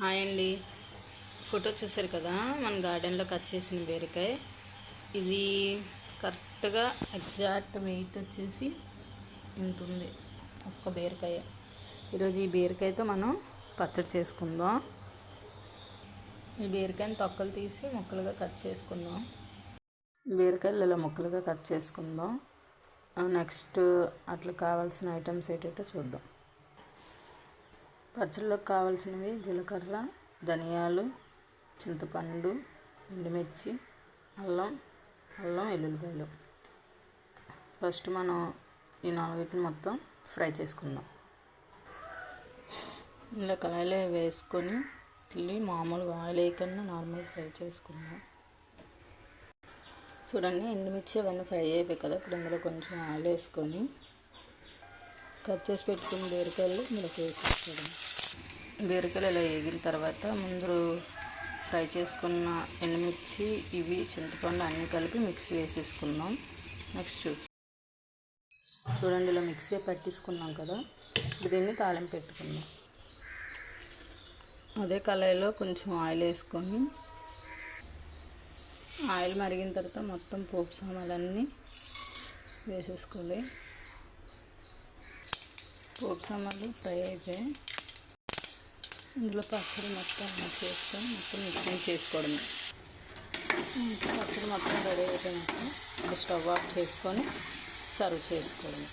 Hi అండి. Photo చూసారు కదా మన గార్డెన్లో కట్ చేసిన బీరకాయ. ఇది కరెక్ట్గా ఎగ్జాక్ట్ వెయిట్ వచ్చేసి ఇంత ఉంది ఒక్క బీరకాయ. ఈరోజు ఈ బీరకాయతో మనం పచ్చడి చేసుకుందాం. ఈ బీరకాయని తొక్కలు తీసి ముక్కలుగా కట్ చేసుకుందాం. బీరకాయలు ఇలా ముక్కలుగా కట్ చేసుకుందాం. నెక్స్ట్ అట్లా కావాల్సిన ఐటమ్స్ ఏంటంటే చూద్దాం. పచ్చళ్ళకి కావాల్సినవి జీలకర్ర ధనియాలు చింతపండు ఎండుమిర్చి అల్లం అల్లం వెల్లుల్లిపాయలు ఫస్ట్ మనం ఈ నాలుగిటిని మొత్తం ఫ్రై చేసుకుందాం. ఇలా కళాయిలో వేసుకొని తిల్లి మామూలుగా ఆయిల్ వేయకుండా నార్మల్ ఫ్రై చేసుకుందాం. చూడండి ఎండుమిర్చి అవన్నీ ఫ్రై అయిపోయి కదా. ఇప్పుడు ఇందులో కొంచెం ఆయిల్ వేసుకొని కట్ చేసి పెట్టుకున్న బీరకాయలు ఇందులోకి వేసేసుకోవడం బీరకాయలు ఇలా వేగిన తర్వాత ముందు ఫ్రై చేసుకున్న ఎండుమిర్చి ఇవి చింతపండు అన్నీ కలిపి మిక్సీ వేసేసుకున్నాం నెక్స్ట్ చూడండి ఇలా మిక్సీ పట్టించుకున్నాం కదా దీన్ని తాళం పెట్టుకున్నాం అదే కళాయిలో కొంచెం ఆయిల్ వేసుకొని ఆయిల్ మరిగిన తర్వాత మొత్తం పోపు సామాన్లన్నీ వేసేసుకోవాలి. పోపు సామాన్లు ఫ్రై అయిపోయాయి ఇందులో పచ్చడి మొత్తం చేసుకొని మొత్తం మిక్సింగ్ చేసుకోవడమే. పచ్చడి మొత్తం రెడీ అయిపోయినాక స్టవ్ ఆఫ్ చేసుకొని సర్వ్ చేసుకోవడమే.